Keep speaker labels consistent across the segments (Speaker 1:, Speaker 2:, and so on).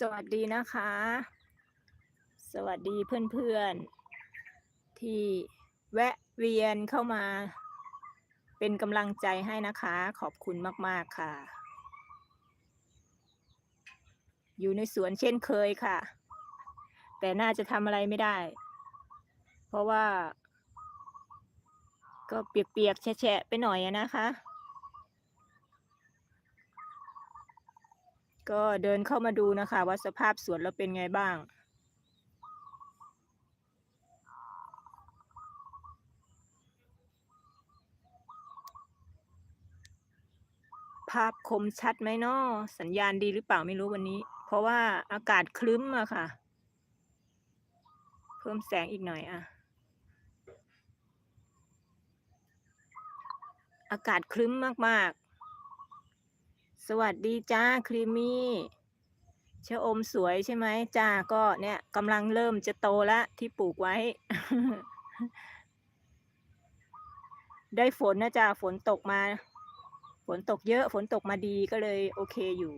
Speaker 1: สวัสดีนะคะ สวัสดีเพื่อนๆ ที่แวะเวียนเข้ามา เป็นกำลังใจให้นะคะ ขอบคุณมากๆค่ะ อยู่ในสวนเช่นเคยค่ะ แต่น่าจะทำอะไรไม่ได้ เพราะว่า ก็เปียกๆแฉะๆไปหน่อยนะคะ ก็เดินเข้ามาดูนะคะ ว่าสภาพสวนเราเป็นไงบ้าง ภาพคมชัดไหมเนาะสัญญาณดีหรือเปล่าไม่รู้วันนี้ เพราะว่าอากาศครึ้มอะค่ะ เพิ่มแสงอีกหน่อยอะอากาศครึ้มมากๆ สวัสดีจ้าครีมี่ชะอมสวยใช่ไหมจ้าก็เนี่ยกำลังเริ่มจะโตแล้วที่ปลูกไว้ ได้ฝนนะจ้าฝนตกมา ฝนตกเยอะฝนตกมาดีก็เลยโอเคอยู่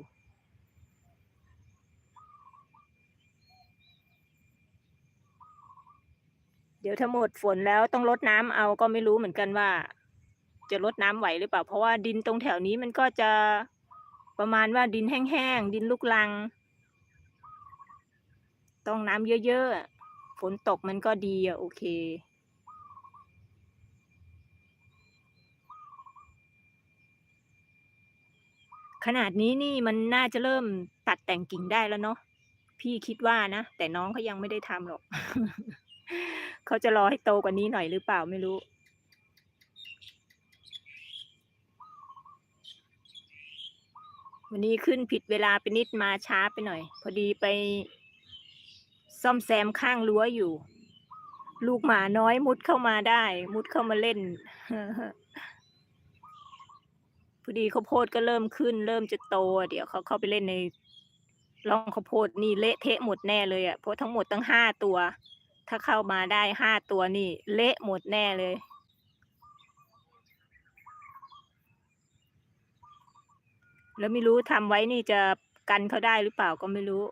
Speaker 1: เดี๋ยวถ้าหมดฝนแล้วต้องลดน้ำเอาก็ไม่รู้เหมือนกันว่า จะลดน้ำไหวหรือเปล่า เพราะว่าดินตรงแถวนี้มันก็จะ ประมาณว่าดินแห้งๆ ดินลูกลัง ต้องน้ำเยอะๆ ฝนตกมันก็ดีอะโอเค ขนาดนี้นี่มันน่าจะเริ่มตัดแต่งกิ่งได้แล้วเนาะ พี่คิดว่านะ แต่น้องเขายังไม่ได้ทำหรอก เขาจะรอให้โตกว่านี้หน่อยหรือเปล่าไม่รู้ วันนี้ขึ้นผิดเวลาไปนิดมาช้าไปหน่อย พอดีไป ซ่อมแซมข้างรั้วอยู่ ลูกหมาน้อยมุดเข้ามาได้ มุดเข้ามาเล่นพอดีข้าวโพดก็เริ่มขึ้น เริ่มจะโต เดี๋ยวเขาเข้าไปเล่นในร่องข้าวโพดนี่เละเทะหมดแน่เลยอะเพราะทั้งหมดตั้งห้าตัว ถ้าเข้ามาได้ห้าตัวนี่ เละหมดแน่เลย แล้วไม่รู้ทำไว้นี่จะกันเขาได้หรือเปล่าก็ไม่รู้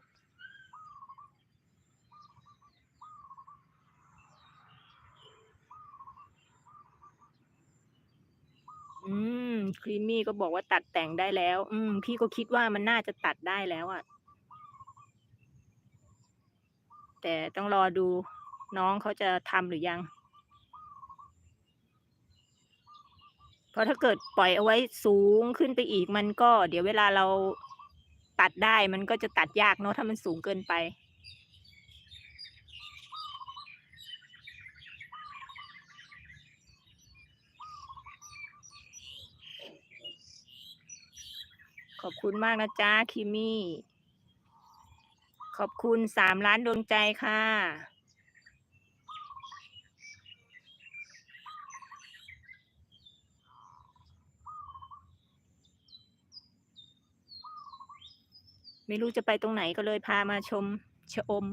Speaker 1: อืม ครีมมี่ก็บอกว่าตัดแต่งได้แล้ว อืม พี่ก็คิดว่ามันน่าจะตัดได้แล้วอะ่ะ แต่ต้องรอดูน้องเขาจะทำหรือยัง เพราะถ้าเกิดปล่อยเอาไว้สูงขึ้นไปอีกมันก็ เดี๋ยวเวลาเราตัดได้มันก็จะตัดยากเนาะถ้ามันสูงเกินไปขอบคุณมากนะจ๊ะคิมมี่ ขอบคุณสามล้านดวงใจค่ะ ไม่รู้จะไปตรงไหนก็เลยพามาชมชะอม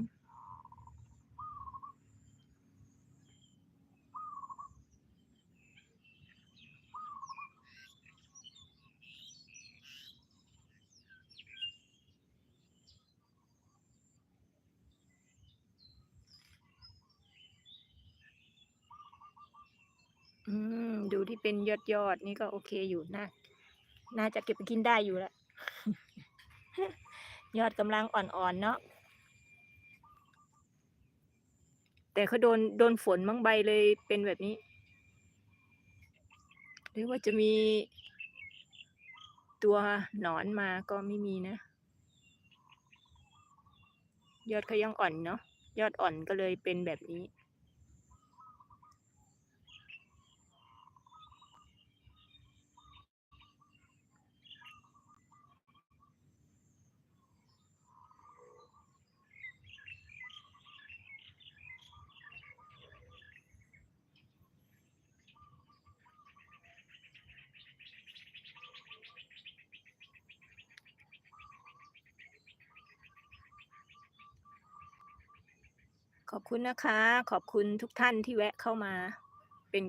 Speaker 1: อืม ดูที่เป็นยอดยอดนี่ก็โอเคอยู่นะน่าจะเก็บไปกินได้อยู่แล้ว ยอดกำลังอ่อนๆเนาะแต่เขาโดนโดนฝนมั้งใบเลยเป็นแบบนี้ หรือว่าจะมีตัวหนอนมาก็ไม่มีนะ ยอดเขายังอ่อนเนาะยอดอ่อนก็เลยเป็นแบบนี้ อบคุณนะคะ ขอบคุณทุกท่านที่แวะเข้ามา